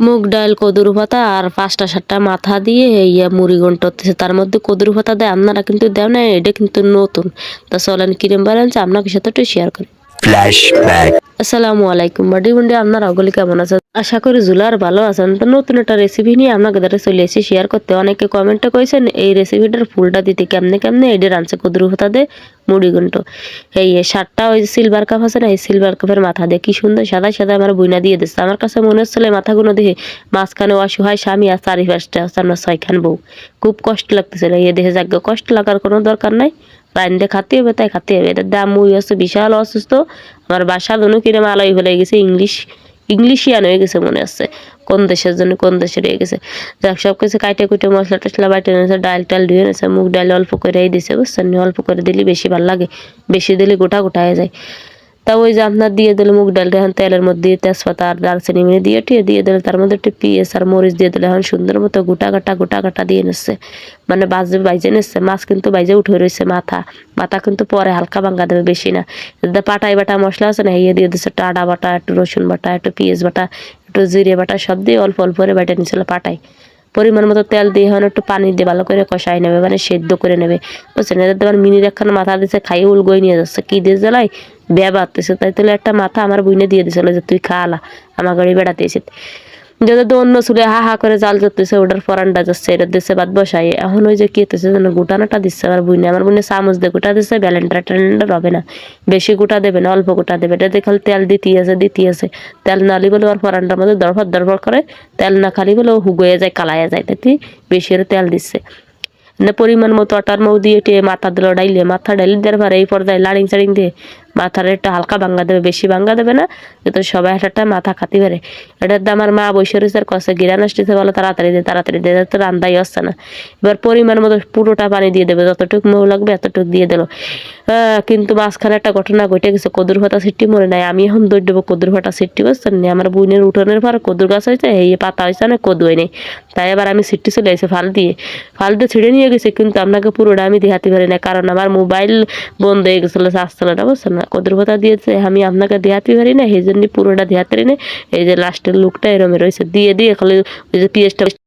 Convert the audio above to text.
মুগ ডাল, কদুর পাতা আর পাঁচটা, সাতটা মাথা দিয়ে ইয়া মুড়ি গন্টতেছে তার মধ্যে কদুর পাতা দেয়, আপনারা কিন্তু দেন না এটা কিন্তু নতুন। তা চলেন, কিরম বানাচ্ছে আপনাকে সাথে একটু শেয়ার করি। Flashback. আসসালামু আলাইকুম, বাডি আশা করি রেসিপি নিয়ে আপনাকে শেয়ার করতে অনেকে এই রেসিপিটার ফুলটা দিতে কেমনে কেমনে? ওই সিলভার কাপ আছে না, এই সিলভার কাপের মাথা দিয়ে কি সুন্দর সাদা সাদা আমার বুইনা দিয়ে দিচ্ছে। আমার কাছে মনে হচ্ছিল মাথাগুলো দেখে মাঝখানে অসহায় স্বামী আর চারি পাঁচটা আমার ছয়খান বউ। খুব কষ্ট লাগতেছিল এই দেখে যাক কষ্ট লাগার কোনো দরকার নাই। রাইন্দে খাতে হবে তাই খাতে হবে এটার দাম ওই হচ্ছে বিশাল অসুস্থ। আমার বাসা দোনো কিনে মালাই হয়ে গেছে ইংলিশ, ইংলিশিয়ান হয়ে গেছে মনে হচ্ছে। কোন দেশের জন্য কোন দেশের হয়ে গেছে। যাক, সব কিছু কাইটে কুটে মশলা টসলা বাইটে নিয়েছে, ডাল টাল ধুয়ে নিয়েছে, মুগ ডাল অল্প করে দিছে, বুঝছেন? অল্প করে দিলে বেশি ভালো লাগে, বেশি দিলে গোটা গোটা হয়ে যায়। তা ওই যে আপনার দিয়ে দিলে মুগ ডালটা এখন তেলের মধ্যে তেজপাতা আর দারচিনি মিনি দিয়ে টিয়ে দিয়ে দিলে তার মধ্যে একটু পিঁয়াজ আর মরিচ দিয়ে দিলে এখন সুন্দর মতো গোটা কাটা গোটা কাটা দিয়ে নিচ্ছে। মানে বাজে বাইজে নিচ্ছে, মাছ কিন্তু বাইজে উঠে রয়েছে মাথা। মাথা কিন্তু পরে হালকা ভাঙ্গা দেবে বেশি না। পাটাই বাটা মশলা আছে না ইয়ে দিয়ে দিচ্ছে আদা বাটা, একটু রসুন বাটা, একটু পেঁয়াজ বাটা, একটু জিরে বাটা, সব দিয়ে অল্প অল্প করে বেটে নিচ্ছিল পাটাই পরিমাণ মতো তেল দিয়ে এখন একটু পানি দিয়ে ভালো করে কষাই নেবে মানে সেদ্ধ করে নেবে। বুঝছেন? এদের তোমার মিনির একখানা মাথা দিচ্ছে খাইয়ে উলগই নিয়ে যাচ্ছে। কি দিয়ে জ্বালাই বিয়া বাড়তেছে, তাই তাহলে একটা মাথা আমার বুইনে দিয়ে দিছিল যে তুই খাওয়ালা আমার গাড়ি বেড়াতে এসে। যদি তো অন্য চুলে হা হা করে জাল ধরতেছে, ওটার ফরানটা যাচ্ছে, এটা দিচ্ছে বাদ বসাই এখন ওই যে কি হতেছে যেন গোটানাটা দিচ্ছে আমার বুইনে আমার বুইনে চামচ দিয়ে গোটা দিচ্ছে ব্যালেন্ডার ট্যালেন্ডার হবে না। বেশি গোটা দেবে না, অল্প গোটা দেবে এটা খালি তেল দিতেই আছে দিতেই আছে। তেল নালি বলে ওর ফরানটার মধ্যে দরফর দরফর করে, তেল না খালি বলে ও হুগয়ে যায়, কালাইয়া যায়, তাই বেশি করে তেল দিচ্ছে। না পরিমাণ মতো আটার মৌ দিয়ে মাথা দিল ডাইলে মাথা ডাইলে দেওয়ার পরে এই পর্দায় লাড়িং চাড়িং দিয়ে মাথার একটা হালকা ভাঙ্গা দেবে, বেশি ভাঙ্গা দেবে না কিন্তু সবাই একটা মাথা খাতে পারে এটার দাম আমার মা বসে রয়েছে কষে গিরা নষ্টিতে বলো, তাড়াতাড়ি দিয়ে তাড়াতাড়ি দিয়ে তো রান্দাই আসছে না। এবার পরিমাণ মতো পুরোটা পানি দিয়ে দেবে, যতটুকু মৌ লাগবে এতটুকু দিয়ে দিল। কিন্তু মাঝখানে একটা ঘটনা ঘটে গেছে, কদুর ফাটা সিটটি মরে নাই, আমি এখন দৌড় দেবো কদুর ফাটা সিটটি, বুঝছেন না? আমার বুনের উঠোনের পর কদুর গাছ হয়েছে, এই পাতা হয়েছে না কদু নেই তাই এবার আমি সিটটি চলে এসে ফাল দিয়ে। ফাল দিয়ে ছিঁড়ে নিয়ে গেছে, কিন্তু আপনাকে পুরোটা আমি দেখাতে পারি না, কারণ আমার মোবাইল বন্ধ হয়ে গেছিল, চার্জ চালাটা বুঝছেন না? কদুর পাতা দিয়েছে, আমি আপনাকে দেখাতে পারি না সেই জন্য পুরোটা দেখাতে পারি না। এই যে লাস্টের লুকটা এরমে রয়েছে। দিয়ে দিয়ে খালি ওই যে পিএসটা